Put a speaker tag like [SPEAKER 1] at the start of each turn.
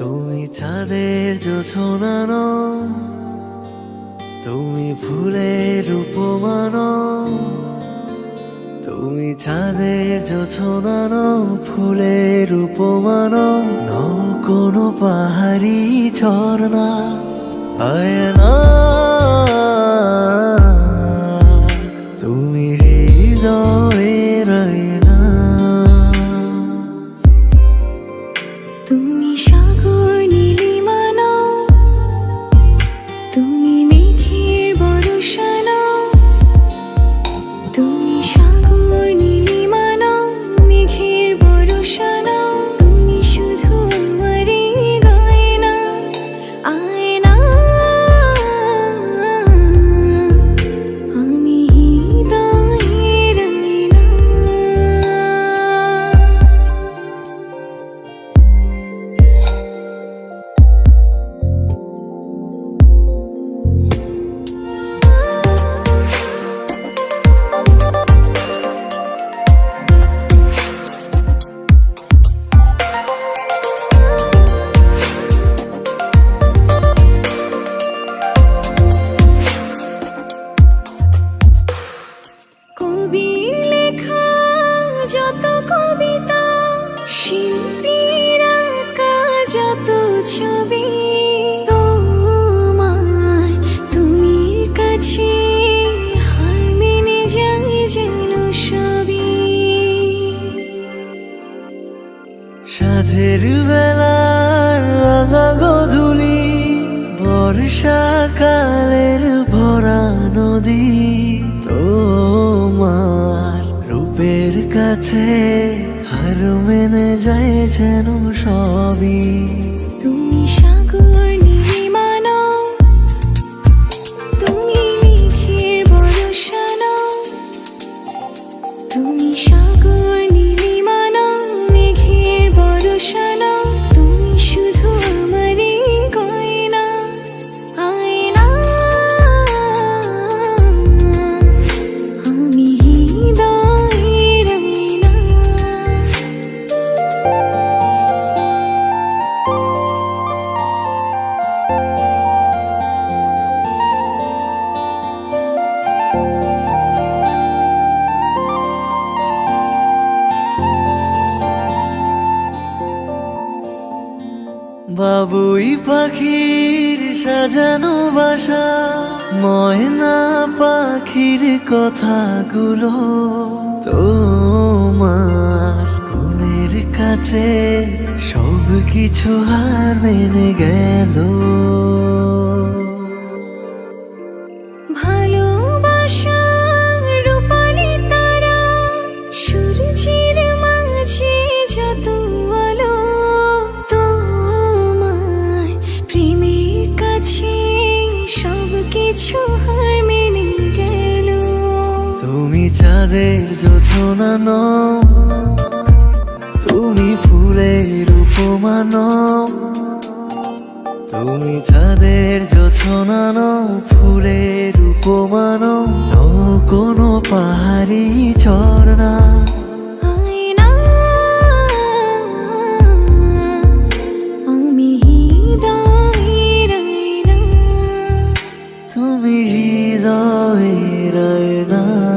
[SPEAKER 1] তুমি চাঁদের জোছনানো তুমি ফুলের উপমানো, তুমি চাঁদের জোছনানো ফুলের উপমানো, নও কোনো পাহাড়ি ঝর্ণা, আয়না। তুমি হৃদয়ের
[SPEAKER 2] শিল্পীর আঁকা যত ছবি, তোমার তুমির কাছে হার মেনে যাই যেন সবই।
[SPEAKER 1] সাঝের বেলার রাঙা গধুলি বর্ষাকালের ভরা নদী, তোমার রূপের কাছে মেনে যায় যেন সবই।
[SPEAKER 2] তুমি সাগর
[SPEAKER 1] বাবুই পাখির সাজানো বাসা, ময়না পাখির কথাগুলো তোমার কোনের কাছে সব কিছু হার মেনে গেল। তুমি চাঁদের জোছনা নও, তুমি ফুলের উপমান তুমি চাঁদের জোছনা নও, ফুলের উপমান নও কোনো পাহাড়ি ঝর্ণা। না।